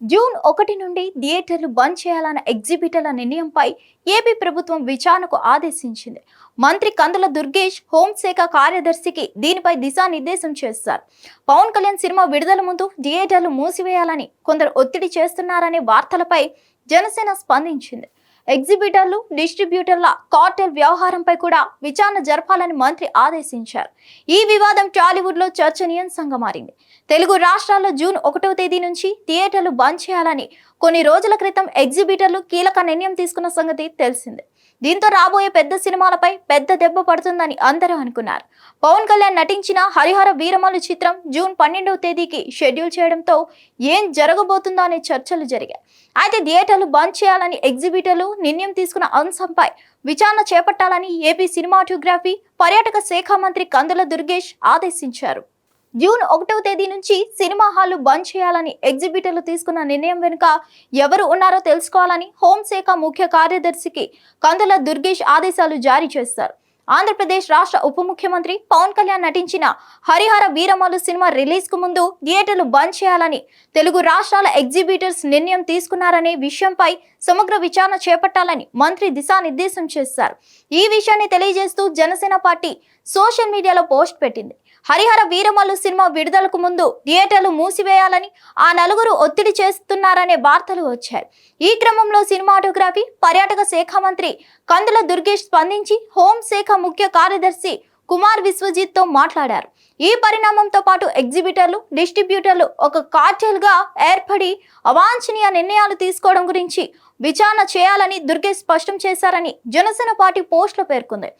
June ఒకటి నుండి థియేటర్లు బంద్ చేయాలన్న ఎగ్జిబిటర్ల నిర్ణయంపై ఏపీ ప్రభుత్వం విచారణకు ఆదేశించింది. మంత్రి కందుల దుర్గేష్ హోంశాఖ కార్యదర్శికి దీనిపై దిశానిర్దేశం చేస్తారు పవన్ కళ్యాణ్ సినిమా విడుదల ముందు థియేటర్లు మూసివేయాలని కొందరు ఒత్తిడి చేస్తున్నారనే వార్తలపై జనసేన స్పందించింది. ఎగ్జిబిటర్లు డిస్ట్రిబ్యూటర్ల కార్టెల్ వ్యవహారంపై కూడా విచారణ జరపాలని మంత్రి ఆదేశించారు. ఈ వివాదం టాలీవుడ్లో చర్చనీయాంశంగా మారింది తెలుగు రాష్ట్రాల్లో జూన్ ఒకటవ తేదీ నుంచి థియేటర్లు బంద్ చేయాలని కొన్ని రోజుల క్రితం ఎగ్జిబిటర్లు కీలక నిర్ణయం తీసుకున్న సంగతి తెలిసిందే. దీంతో రాబోయే పెద్ద సినిమాలపై పెద్ద దెబ్బ పడుతుందని అందరూ అనుకున్నారు. పవన్ కళ్యాణ్ నటించిన హరిహర వీరమలు చిత్రం జూన్ పన్నెండవ తేదీకి షెడ్యూల్ చేయడంతో ఏం జరగబోతుందో అనే చర్చలు జరిగాయి. అయితే థియేటర్లు బంద్ చేయాలని ఎగ్జిబిటర్లు నిర్ణయం తీసుకున్న అంశంపై విచారణ చేపట్టాలని ఏపీ సినిమాటోగ్రఫీ పర్యాటక శాఖ మంత్రి కందుల దుర్గేష్ ఆదేశించారు. జూన్ ఒకటవ తేదీ నుంచి సినిమా హాళ్ళు బంద్ చేయాలని ఎగ్జిబిటర్లు తీసుకున్న నిర్ణయం వెనుక ఎవరు ఉన్నారో తెలుసుకోవాలని హోంశాఖ ముఖ్య కార్యదర్శికి కందుల దుర్గేష్ ఆదేశాలు జారీ చేస్తారు ఆంధ్రప్రదేశ్ రాష్ట్ర ఉప ముఖ్యమంత్రి పవన్ కళ్యాణ్ నటించిన హరిహర వీరమలు సినిమా రిలీజ్కు ముందు థియేటర్లు బంద్ చేయాలని తెలుగు రాష్ట్రాల ఎగ్జిబిటర్స్ నిర్ణయం తీసుకున్నారనే విషయంపై సమగ్ర విచారణ చేపట్టాలని మంత్రి దిశానిర్దేశం చేశారు. ఈ విషయాన్ని తెలియజేస్తూ జనసేన పార్టీ సోషల్ మీడియాలో పోస్ట్ పెట్టింది. హరిహర వీరమల్లు సినిమా విడుదలకు ముందు థియేటర్లు మూసివేయాలని ఆ నలుగురు ఒత్తిడి చేస్తున్నారనే వార్తలు వచ్చాయి. ఈ క్రమంలో సినిమాటోగ్రఫీ పర్యాటక శాఖ మంత్రి కందుల దుర్గేష్ స్పందించి హోంశాఖ ముఖ్య కార్యదర్శి కుమార్ విశ్వజిత్తో మాట్లాడారు. ఈ పరిణామంతో పాటు ఎగ్జిబిటర్లు డిస్ట్రిబ్యూటర్లు ఒక కార్టెల్గా ఏర్పడి అవాంఛనీయ నిర్ణయాలు తీసుకోవడం గురించి విచారణ చేయాలని దుర్గే స్పష్టం చేశారని జనసేన పార్టీ పోస్టులో పేర్కొంది.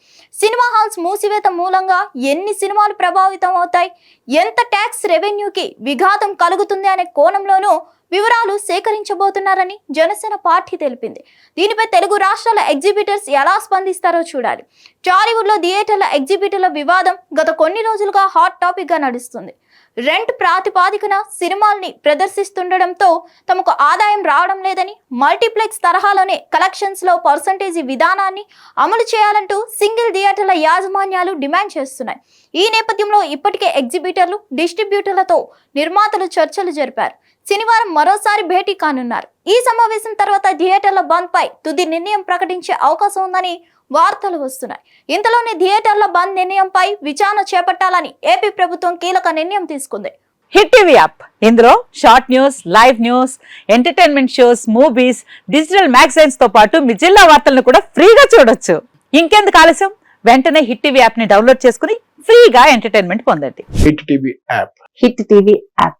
సినిమా హాల్స్ మూసివేత మూలంగా ఎన్ని సినిమాలు ప్రభావితం అవుతాయి? ఎంత ట్యాక్స్ రెవెన్యూకి విఘాతం కలుగుతుంది అనే కోణంలోనూ వివరాలు సేకరించబోతున్నారని జనసేన పార్టీ తెలిపింది. దీనిపై తెలుగు రాష్ట్రాల ఎగ్జిబిటర్స్ ఎలా స్పందిస్తారో చూడాలి. టాలీవుడ్లో థియేటర్ల ఎగ్జిబిటర్ల వివాదం గత కొన్ని రోజులుగా హాట్ టాపిక్గా నడుస్తుంది. రెంట్ ప్రాతిపాదికన సినిమాల్ని ప్రదర్శిస్తుండడంతో తమకు ఆదాయం రావడం లేదని మల్టీప్లెక్స్ తరహాలోనే కలెక్షన్స్లో పర్సంటేజీ విధానాన్ని అమలు చేయాలంటూ సింగిల్ థియేటర్ల యాజమాన్యాలు డిమాండ్ చేస్తున్నాయి. ఈ నేపథ్యంలో ఇప్పటికే ఎగ్జిబిటర్లు డిస్ట్రిబ్యూటర్లతో నిర్మాతలు చర్చలు జరిపారు. శనివారం మరోసారి భేటీ కానున్నారు. ఈ సమావేశం తర్వాత థియేటర్ల బంద్ పై తుది నిర్ణయం ప్రకటించే అవకాశం ఉందని వార్తలు వస్తున్నాయి. ఇంతలోనే థియేటర్ల బంద్ నిర్ణయంపై విచారణ చేపట్టాలని ఏపీ ప్రభుత్వం కీలక నిర్ణయం తీసుకుంది. Hit TV app. ఇందులో short news live news entertainment shows movies digital మ్యాగజైన్స్తో పాటు మీ జిల్లా వార్తలను కూడా ఫ్రీగా చూడొచ్చు. ఇంకెందుకు ఆలస్యం? వెంటనే హిట్ టీవీ యాప్ని డౌన్లోడ్ చేసుకుని ఫ్రీగా ఎంటర్టైన్మెంట్ పొందండి. Hit TV app. Hit TV app.